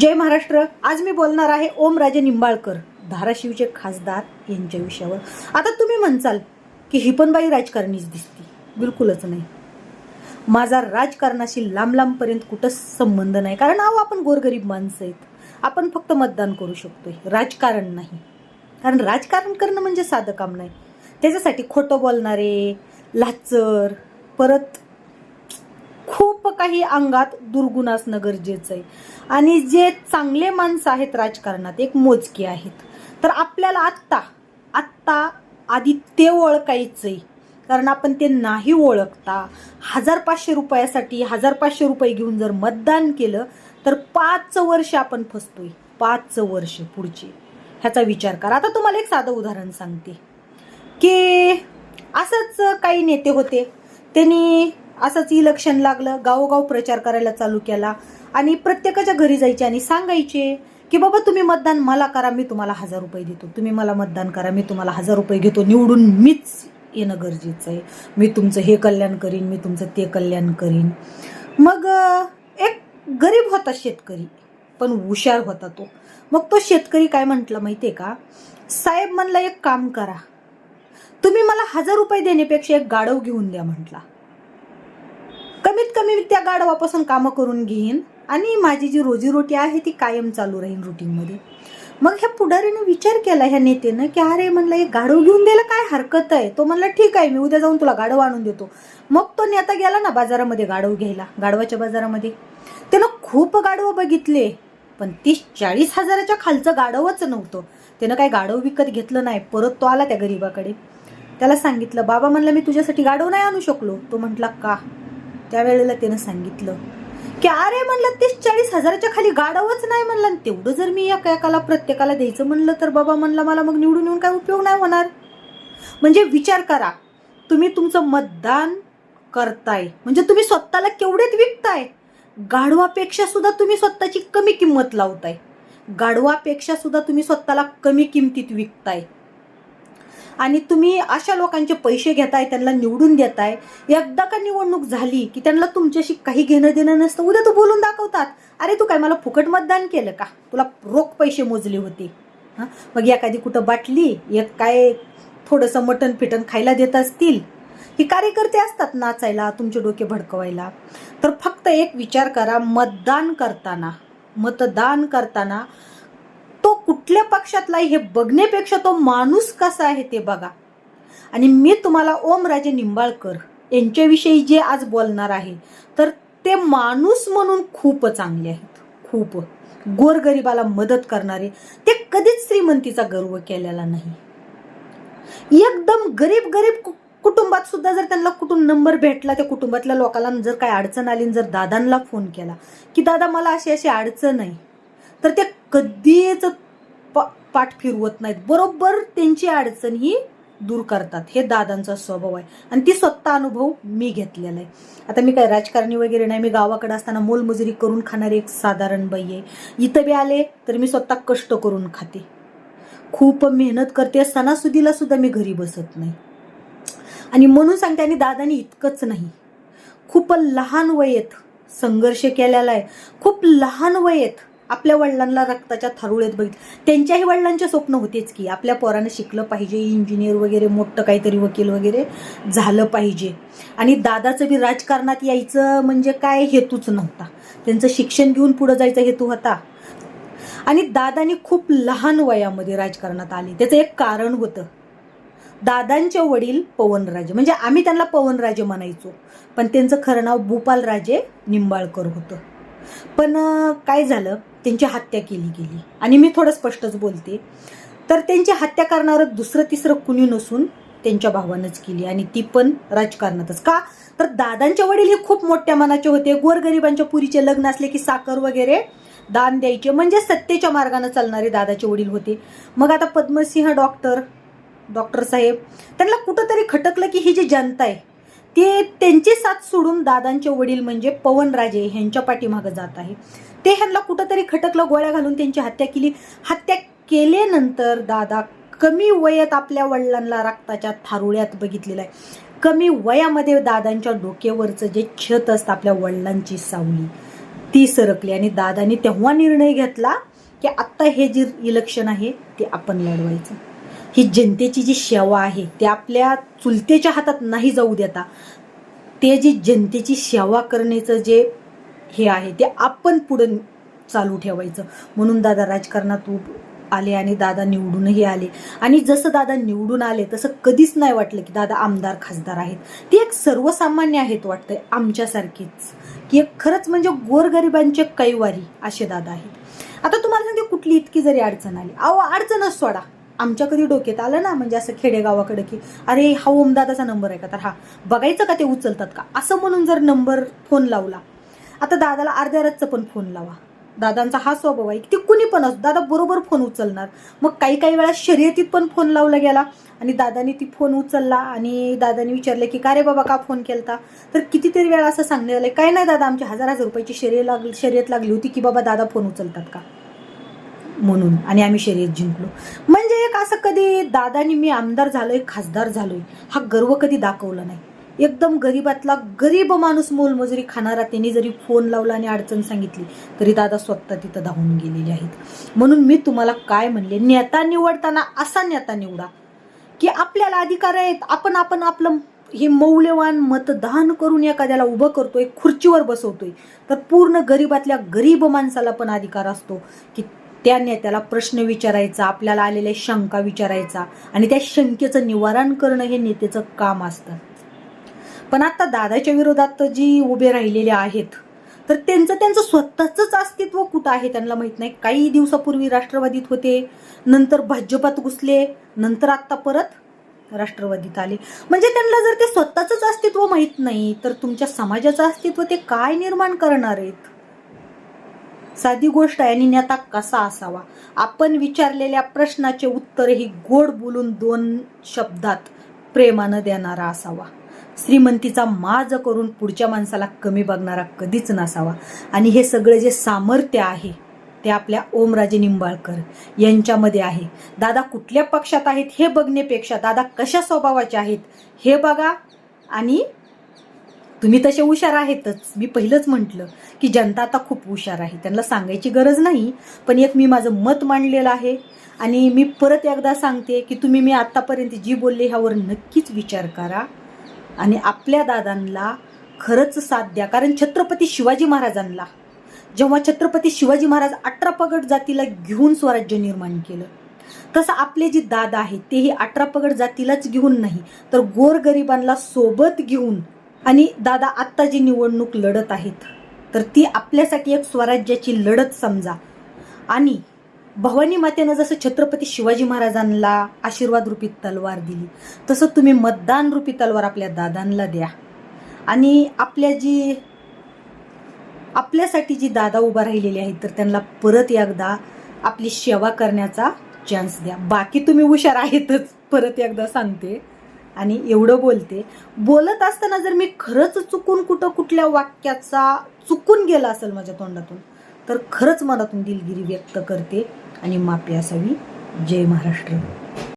जय महाराष्ट्र. आज मी बोलणार आहे ओमराजे निंबाळकर धाराशिवचे खासदार यांच्या विषयावर. आता तुम्ही म्हणसाल की ही पण बाई राजकारणीच दिसती. बिलकुलच नाही. माझा राजकारणाशी लांब लांबपर्यंत कुठंच संबंध नाही. कारण अहो आपण गोरगरीब माणसं आहेत. आपण फक्त मतदान करू शकतो राजकारण नाही. कारण राजकारण करणं म्हणजे साधं काम नाही. त्याच्यासाठी खोटं बोलणारे लाचर परत काही अंगात दुर्गुण असणं गरजेचं आहे. आणि जे चांगले माणसं आहेत राजकारणात एक मोजके आहेत. तर आपल्याला आत्ता आत्ता आधी ते ओळखायचं आहे कारण आपण ते नाही ओळखता. हजार पाचशे रुपयासाठी हजार पाचशे रुपये घेऊन जर मतदान केलं तर पाच वर्ष आपण फसतोय. पाच वर्ष पुढची. ह्याचा विचार करा. आता तुम्हाला एक साधं उदाहरण सांगते. की असंच काही नेते होते. त्यांनी असंच इलेक्शन लागलं गावोगाव प्रचार करायला चालू केला आणि प्रत्येकाच्या घरी जायचे आणि सांगायचे की बाबा तुम्ही मतदान मला करा मी तुम्हाला हजार रुपये देतो. तुम्ही मला मतदान करा मी तुम्हाला हजार रुपये घेतो. निवडून मीच येणं गरजेचं आहे. मी तुमचं हे कल्याण करीन मी तुमचं ते कल्याण करीन. मग एक गरीब होता शेतकरी पण हुशार होता तो. मग तो शेतकरी काय म्हटलं माहितीये का? साहेब म्हणला एक काम करा. तुम्ही मला हजार रुपये देण्यापेक्षा एक गाढव घेऊन द्या म्हटला. कमीत कमी मी त्या गाढवापासून कामं करून घेईन आणि माझी जी रोजीरोटी आहे ती कायम चालू राहील रुटीनमध्ये मग ह्या पुढारीने विचार केला ह्या नेत्यानं की अरे म्हणलं एक गाढव घेऊन द्यायला काय हरकत आहे? तो म्हणला ठीक आहे मी उद्या जाऊन तुला गाढव आणून देतो. मग तो नेता गेला ना बाजारामध्ये गाढव घ्यायला गाढवाच्या बाजारामध्ये. त्यानं खूप गाढवं बघितले पण तीस चाळीस हजाराच्या खालचं गाढवच नव्हतं. त्यानं काय गाढव विकत घेतलं नाही परत तो आला त्या गरीबाकडे. त्याला सांगितलं बाबा म्हणलं मी तुझ्यासाठी गाढव नाही आणू शकलो. तो म्हटला का? त्यावेळेला त्यानं सांगितलं की अरे म्हणलं तीस चाळीस हजाराच्या खाली गाडवच नाही म्हणलं आणि तेवढं जर मी एका एकाला प्रत्येकाला द्यायचं म्हणलं तर बाबा म्हणला मला मग निवडून येऊन काय उपयोग नाही होणार. म्हणजे विचार करा तुम्ही तुमचं मतदान करताय. म्हणजे तुम्ही स्वतःला केवढेच विकताय. गाढवापेक्षा सुद्धा तुम्ही स्वतःची कमी किंमत लावताय. गाढवापेक्षा सुद्धा तुम्ही स्वतःला कमी किमतीत विकताय. आणि तुम्ही अशा लोकांचे पैसे घेताय त्यांना निवडून देताय. एकदा का निवडणूक झाली की त्यांना तुमच्याशी काही घेणं देणं नसतं उद्या तू बोलून दाखवतात. अरे तू काय मला फुकट मतदान केलं का? तुला रोख पैसे मोजले होते. हां? मग एखादी कुठं बाटली एक काय थोडंसं मटण फिटण खायला देत असतील. हे कार्यकर्ते असतात नाचायला तुमचे डोके भडकवायला. तर फक्त एक विचार करा मतदान करताना मतदान करताना कुठल्या पक्षातला आहे हे बघण्यापेक्षा तो माणूस कसा आहे ते बघा. आणि मी तुम्हाला ओमराजे निंबाळकर यांच्याविषयी जे आज बोलणार आहे तर ते माणूस म्हणून खूप चांगले आहेत. खूप. गोरगरिबाला मदत करणारे. ते कधीच श्रीमंतीचा गर्व केलेला नाही. एकदम गरीब गरीब कु- कुटुंबात सुद्धा जर त्यांना कुठून नंबर भेटला त्या कुटुंबातल्या लोकांना जर काय अडचण आली जर दादांना फोन केला की दादा मला अशी अशी अडचण आहे. तर ते कधीच पाठ फिरवत नाहीत. बरोबर त्यांची अडचण ही दूर करतात. हे दादांचा स्वभाव आहे. आणि ती स्वतः अनुभव मी घेतलेला आहे. आता मी काय राजकारणी वगैरे नाही. मी गावाकडे असताना मोलमजुरी करून खाणारी एक साधारण बाई आहे. इथं बी आले तर मी स्वतः कष्ट करून खाते. खूप मेहनत करते. सणासुदीला सुद्धा मी घरी बसत नाही. आणि म्हणून सांगते आणि दादानी इतकंच नाही. खूप लहान वयेत संघर्ष केलेला आहे. खूप लहान वयेत आपल्या वडिलांना रक्ताच्या थारुळेत बघितलं त्यांच्याही वडिलांचे स्वप्न होतेच की आपल्या पोरानं शिकलं पाहिजे इंजिनियर वगैरे मोठं काहीतरी वकील वगैरे झालं पाहिजे. आणि दादाचं बी राजकारणात यायचं म्हणजे काय हेतूच नव्हता. त्यांचं शिक्षण घेऊन पुढं जायचा हेतू होता. आणि दादानी खूप लहान वयामध्ये राजकारणात आले. त्याचं एक कारण होतं. दादांचे वडील पवनराजे. म्हणजे आम्ही त्यांना पवनराजे म्हणायचो. पण त्यांचं खरं नाव भूपालराजे निंबाळकर होतं. पण काय झालं? त्यांची हत्या केली गेली. आणि मी थोडं स्पष्टच बोलते. तर त्यांची हत्या करणारं दुसरं तिसरं कुणी नसून त्यांच्या भावानंच केली. आणि ती पण राजकारणातच. का? तर दादांचे वडील हे खूप मोठ्या मनाचे होते. गोरगरिबांच्या पुरीचे लग्न असले की साखर वगैरे दान द्यायचे. म्हणजे सत्तेच्या मार्गाने चालणारे दादाचे वडील होते. मग आता पद्मसिंह डॉक्टर डॉक्टर साहेब त्यांना कुठंतरी खटकलं की ही जी जनता आहे ते त्यांची साथ सोडून दादांचे वडील म्हणजे पवनराजे ह्यांच्या पाठीमागं जात आहे. ते ह्यांना कुठंतरी खटकलं गोळ्या घालून त्यांची हत्या केली. हत्या केल्यानंतर दादा कमी वयात आपल्या वडिलांना रक्ताच्या थारुळ्यात बघितलेलं आहे. कमी वयामध्ये दादांच्या डोक्यावरचं जे छत असतं आपल्या वडिलांची सावली ती सरकली आणि दादानी तेव्हा निर्णय घेतला की आत्ता हे जे इलेक्शन आहे ते आपण लढवायचं. ही जनतेची जी सेवा आहे ते आपल्या चुलतेच्या हातात नाही जाऊ देता. ते जी जनतेची सेवा करण्याचं जे हे आहे ते आपण पुढं चालू ठेवायचं. म्हणून दादा राजकारणात आले आणि दादा निवडूनही आले. आणि जसं दादा निवडून आले तसं कधीच नाही वाटलं की दादा आमदार खासदार आहेत. ती एक सर्वसामान्य आहेत वाटतंय आमच्यासारखीच. की एक खरंच म्हणजे गोरगरिबांचे कैवारी असे दादा आहेत. आता तुम्हाला सांगते कुठली इतकी जरी अडचण आली. अहो अडचणच सोडा. आमच्या कधी डोक्यात आलं ना म्हणजे असं खेडेगावाकडे की अरे हा ओमदादाचा नंबर आहे का? तर हा बघायचं का ते उचलतात का? असं म्हणून जर नंबर फोन लावला आता दादाला अर्ध्या रातचं पण फोन लावा. दादांचा हा स्वभाव आहे की ते कुणी पण असो दादा बरोबर फोन उचलणार. मग काही काही वेळा शर्यतीत पण फोन लावला गेला आणि दादानी ती फोन उचलला आणि दादाने विचारले की का रे बाबा का फोन केलता? तर कितीतरी वेळा असं सांगण्यात आलं काय नाही दादा आमची हजार हजार रुपयाची शर्यत लागली शर्यत लागली होती की बाबा दादा फोन उचलतात का? म्हणून आणि आम्ही शर्यत जिंकलो. म्हणजे एक असं कधी दादानी मी आमदार झालोय खासदार झालोय हा गर्व कधी दाखवला नाही. एकदम गरीबातला गरीब माणूस मोलमजुरी खाणारा त्यांनी जरी फोन लावला आणि अडचण सांगितली तरी दादा स्वतः तिथं धावून गेलेले आहेत. म्हणून मी तुम्हाला काय म्हणले नेता निवडताना असा नेता निवडा की आपल्याला अधिकार आहेत आपण आपण आपलं हे मौल्यवान मतदान करून एखाद्याला उभं करतोय खुर्चीवर बसवतोय तर पूर्ण गरीबातल्या गरीब माणसाला पण अधिकार असतो की त्या नेत्याला प्रश्न विचारायचा आपल्याला आलेल्या शंका विचारायचा आणि त्या शंकेचं निवारण करणं हे नेत्याचं काम असतं. पण आता दादाच्या विरोधात जी उभे राहिलेले आहेत तर त्यांचं त्यांचं स्वतःच अस्तित्व कुठं आहे त्यांना माहीत नाही. काही दिवसापूर्वी राष्ट्रवादीत होते नंतर भाजपात घुसले नंतर आता परत राष्ट्रवादीत आले. म्हणजे त्यांना जर ते स्वतःच अस्तित्व माहीत नाही तर तुमच्या समाजाचं अस्तित्व ते काय निर्माण करणार आहेत? साधी गोष्ट आहे आणि नेता कसा असावा? आपण विचारलेल्या प्रश्नाचे उत्तर ही गोड बोलून दोन शब्दात प्रेमानं देणारा असावा. श्रीमंतीचा माज करून पुढच्या माणसाला कमी बघणारा कधीच नसावा. आणि हे सगळं जे सामर्थ्य आहे ते आपल्या ओमराजे निंबाळकर यांच्यामध्ये आहे. दादा कुठल्या पक्षात आहेत हे बघण्यापेक्षा दादा कशा स्वभावाचे आहेत हे बघा. आणि तुम्ही तसे हुशार आहेतच. मी पहिलंच म्हटलं की जनता आता खूप हुशार आहे. त्यांना सांगायची गरज नाही पण एक मी माझं मत मांडलेलं आहे आणि मी परत एकदा सांगते की तुम्ही मी आत्तापर्यंत जी बोलले ह्यावर नक्कीच विचार करा आणि आपल्या दादांना खरंच साथ द्या. कारण छत्रपती शिवाजी महाराजांना जेव्हा छत्रपती शिवाजी महाराज अठरा पगड जातीला घेऊन स्वराज्य निर्माण केलं तसं आपले जे दादा आहेत तेही अठरा पगड जातीलाच घेऊन नाही तर गोरगरिबांना सोबत घेऊन आणि दादा आत्ता जी निवडणूक लढत आहेत तर ती आपल्यासाठी एक स्वराज्याची लढत समजा. आणि भवानी मातेनं जसं छत्रपती शिवाजी महाराजांना आशीर्वाद रूपी तलवार दिली तसं तुम्ही मतदान रूपी तलवार आपल्या दादांना द्या. आणि आपल्या जी आपल्यासाठी जी दादा उभा राहिलेली आहेत तर त्यांना परत एकदा आपली सेवा करण्याचा चान्स द्या. बाकी तुम्ही हुशार आहेतच परत एकदा सांगते. आणि एवढं बोलते. बोलत असताना जर मी खरंच चुकून कुठं कुठल्या वाक्याचा चुकून गेला असेल माझ्या तोंडातून तर खरंच मनातून दिलगिरी व्यक्त करते. आणि माफी असावी. जय महाराष्ट्र.